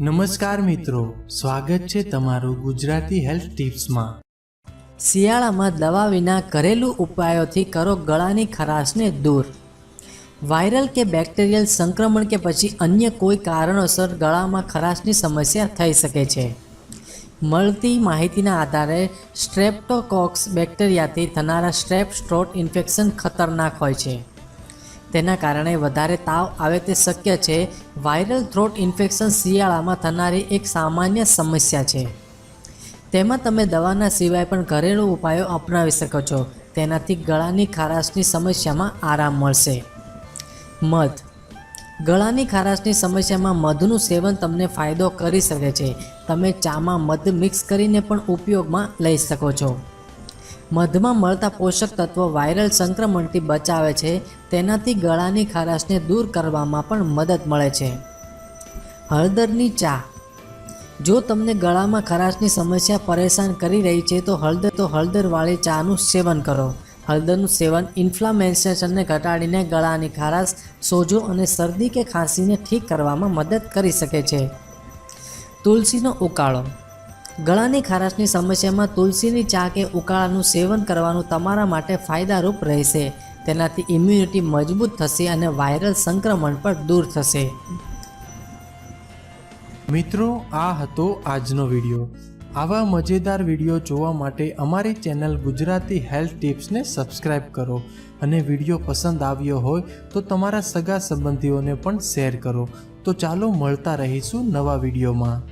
નમસ્કાર મિત્રો, સ્વાગત છે તમારું ગુજરાતી હેલ્થ ટિપ્સમાં. શિયાળામાં દવા વિના ઘરેલું ઉપાયોથી કરો ગળાની ખરાશને દૂર. વાયરલ કે બેક્ટેરિયલ સંક્રમણ કે પછી અન્ય કોઈ કારણોસર ગળામાં ખરાશની સમસ્યા થઈ શકે છે. મળતી માહિતીના આધારે સ્ટ્રેપ્ટોકોક્સ બેક્ટેરિયાથી થનારા સ્ટ્રેપ સ્ટ્રોટ ઇન્ફેક્શન ખતરનાક હોય છે. તેના કારણે વધારે તાવ આવે તે શક્ય છે. વાયરલ થ્રોટ ઇન્ફેક્શન શિયાળામાં થનારી એક સામાન્ય સમસ્યા છે. તેમાં તમે દવાના સિવાય પણ ઘરેલું ઉપાયો અપનાવી શકો છો. તેનાથી ગળાની ખારાશની સમસ્યામાં આરામ મળશે. મધ. ગળાની ખારાશની સમસ્યામાં મધનું સેવન તમને ફાયદો કરી શકે છે. તમે ચામાં મધ મિક્સ કરીને પણ ઉપયોગમાં લઈ શકો છો. મધમાં મળતા પોષક તત્વો વાયરલ સંક્રમણથી બચાવે છે, તેનાથી ગળાની ખારાશને દૂર કરવામાં પણ મદદ મળે છે. હળદરની ચા. જો તમને ગળામાં ખરાશની સમસ્યા પરેશાન કરી રહી છે, તો હળદર, તો હળદરવાળી ચાનું સેવન કરો. હળદરનું સેવન ઇન્ફ્લામેશનને ઘટાડીને ગળાની ખારાશ સોજો અને શરદી કે ખાંસીને ઠીક કરવામાં મદદ કરી શકે છે. તુલસીનો ઉકાળો. ગળાની ખારાશની સમસ્યામાં તુલસીની ચા કે ઉકાળાનું સેવન કરવાનું તમારા માટે ફાયદારૂપ રહેશે. તેનાથી ઇમ્યુનિટી મજબૂત થશે અને વાયરલ સંક્રમણ પણ દૂર થશે. મિત્રો, આ હતો આજનો વીડિયો. આવા મજેદાર વીડિયો જોવા માટે અમારી ચેનલ ગુજરાતી હેલ્થ ટિપ્સને સબસ્ક્રાઇબ કરો અને વીડિયો પસંદ આવ્યો હોય તો તમારા સગા સંબંધીઓને પણ શેર કરો. તો ચાલો મળતા રહીશું નવા વિડીયોમાં.